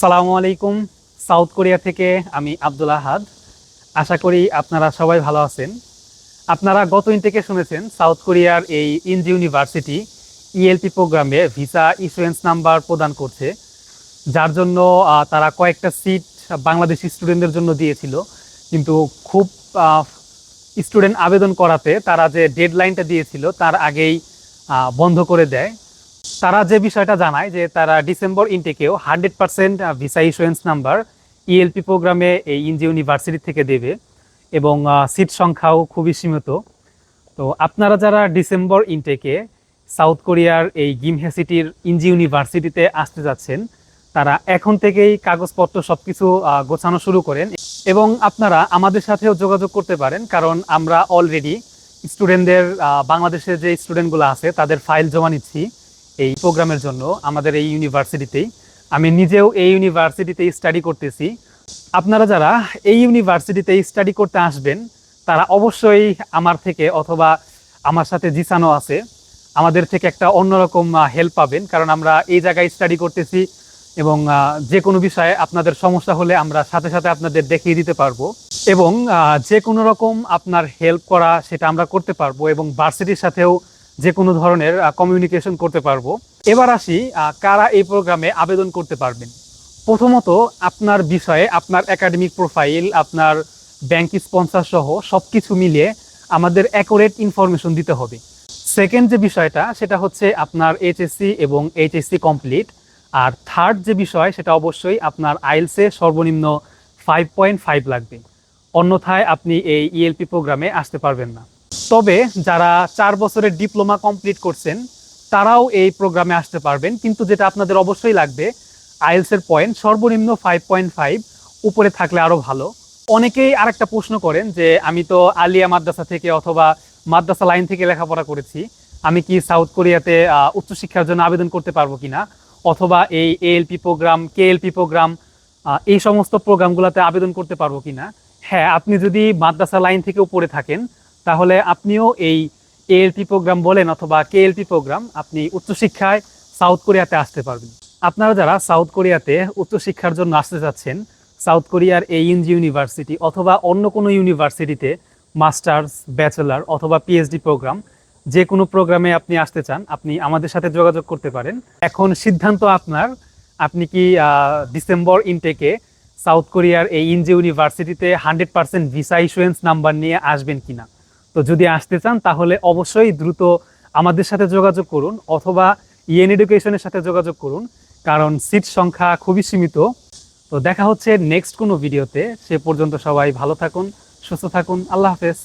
সালামু আলাইকুম, south Korea থেকে আমি আব্দুল আহাদ। আশা করি আপনারা সবাই ভালো আছেন। আপনারা গত ইনটেকে শুনেছেন, সাউথ কোরিয়ার এই ইনজি ইউনিভার্সিটি ইএলপি প্রোগ্রামে ভিসা ইস্যুয়েন্স নাম্বার প্রদান করছে, যার জন্য তারা কয়েকটা সিট বাংলাদেশি স্টুডেন্টদের জন্য দিয়েছিল। কিন্তু খুব স্টুডেন্ট আবেদন করাতে তারা যে ডেডলাইনটা দিয়েছিল, তার আগেই বন্ধ করে দেয়। তারা যে বিষয়টা জানায় যে তারা December ইনটেকেও hundred percent visa issuance number ELP প্রোগ্রামে এই ইনজি ইউনিভার্সিটি থেকে দেবে এবং সিট সংখ্যাও খুবই সীমিত। তো আপনারা যারা ডিসেম্বর ইনটেকে সাউথ কোরিয়ার এই গিমহে সিটির ইনজি ইউনিভার্সিটিতে আসতে যাচ্ছেন, তারা এখন থেকেই কাগজপত্র সব কিছু গোছানো শুরু করেন এবং আপনারা আমাদের সাথেও যোগাযোগ করতে পারেন কারণ আমরা অলরেডি স্টুডেন্টদের বাংলাদেশের যে স্টুডেন্টগুলো আছে তাদের ফাইল জমা নিচ্ছি। এই প্রোগ্রামের জন্য আমাদের এই ইউনিভার্সিটিতেই আমি নিজেও এই ইউনিভার্সিটিতেই স্টাডি করতেছি। আপনারা যারা এই ইউনিভার্সিটিতে স্টাডি করতে আসবেন, তারা অবশ্যই আমার থেকে অথবা আমার সাথে জিসানো আছে। আমাদের থেকে একটা অন্যরকম হেল্প পাবেন, কারণ আমরা এই জায়গায় স্টাডি করতেছি এবং যে কোনো বিষয়ে আপনাদের সমস্যা হলে আমরা সাথে সাথে আপনাদের দেখিয়ে দিতে পারব। এবং যে কোনো রকম আপনার হেল্প করা সেটা আমরা করতে পারব এবং ভার্সিটির সাথেও যে কোনো ধরনের কমিউনিকেশন করতে পারব। এবার আসি কারা এই প্রোগ্রামে আবেদন করতে পারবেন? প্রথমত, আপনার বিষয়ে আপনার একাডেমিক প্রোফাইল আপনার ব্যাংক স্পন্সর সহ সব কিছু মিলিয়ে আমাদের অ্যাকুরেট ইনফরমেশন দিতে হবে। সেকেন্ড যে বিষয়টা, সেটা হচ্ছে আপনার এইচএসসি এবং এইচএসসি কমপ্লিট আর থার্ড যে বিষয়, সেটা অবশ্যই আপনার আইলসে সর্বনিম্ন ফাইভ পয়েন্ট ফাইভ লাগবে। অন্যথায় আপনি এই ইএলপি প্রোগ্রামে আসতে পারবেন না। তবে যারা চার বছরের ডিপ্লোমা কমপ্লিট করছেন, তারাও এই প্রোগ্রামে আসতে পারবেন। কিন্তু যেটা আপনাদের অবশ্যই লাগবে, আইএলসের পয়েন্ট সর্বনিম্ন ফাইভ পয়েন্ট ফাইভ উপরে থাকলে আরও ভালো। অনেকেই আরেকটা প্রশ্ন করেন যে, আমি তো আলিয়া মাদ্রাসা থেকে অথবা মাদ্রাসা লাইন থেকে লেখাপড়া করেছি, আমি কি সাউথ কোরিয়াতে উচ্চশিক্ষার জন্য আবেদন করতে পারব কিনা? অথবা এই এএলপি প্রোগ্রাম কেএলপি প্রোগ্রাম এই সমস্ত প্রোগ্রামগুলোতে আবেদন করতে পারব কিনা? হ্যাঁ আপনি যদি মাদ্রাসা লাইন থেকে উপরে থাকেন তাহলে আপনিও এই এএলপি প্রোগ্রাম বলেন অথবা কেএলপি প্রোগ্রাম আপনি উচ্চশিক্ষায় সাউথ কোরিয়াতে আসতে পারবেন। আপনারা যারা সাউথ কোরিয়াতে উচ্চশিক্ষার জন্য আসতে যাচ্ছেন সাউথ কোরিয়ার এই ইনজি ইউনিভার্সিটি অথবা অন্য কোনো ইউনিভার্সিটিতে মাস্টার্স ব্যাচেলার অথবা পিএইচডি প্রোগ্রাম যে কোনো প্রোগ্রামে আপনি আসতে চান, আপনি আমাদের সাথে যোগাযোগ করতে পারেন। এখন সিদ্ধান্ত আপনার, আপনি কি ডিসেম্বর ইনটেকে সাউথ কোরিয়ার এই ইনজি ইউনিভার্সিটিতে hundred percent visa issuance number নিয়ে আসবেন কিনা? তো যদি আসতে চান, তাহলে অবশ্যই দ্রুত আমাদের সাথে যোগাযোগ করুন অথবা ইএন এডুকেশনের সাথে যোগাযোগ করুন, কারণ সিট সংখ্যা খুবই সীমিত। তো দেখা হচ্ছে নেক্সট কোনো ভিডিওতে সে পর্যন্ত সবাই ভালো থাকুন, সুস্থ থাকুন। আল্লাহ হাফেজ।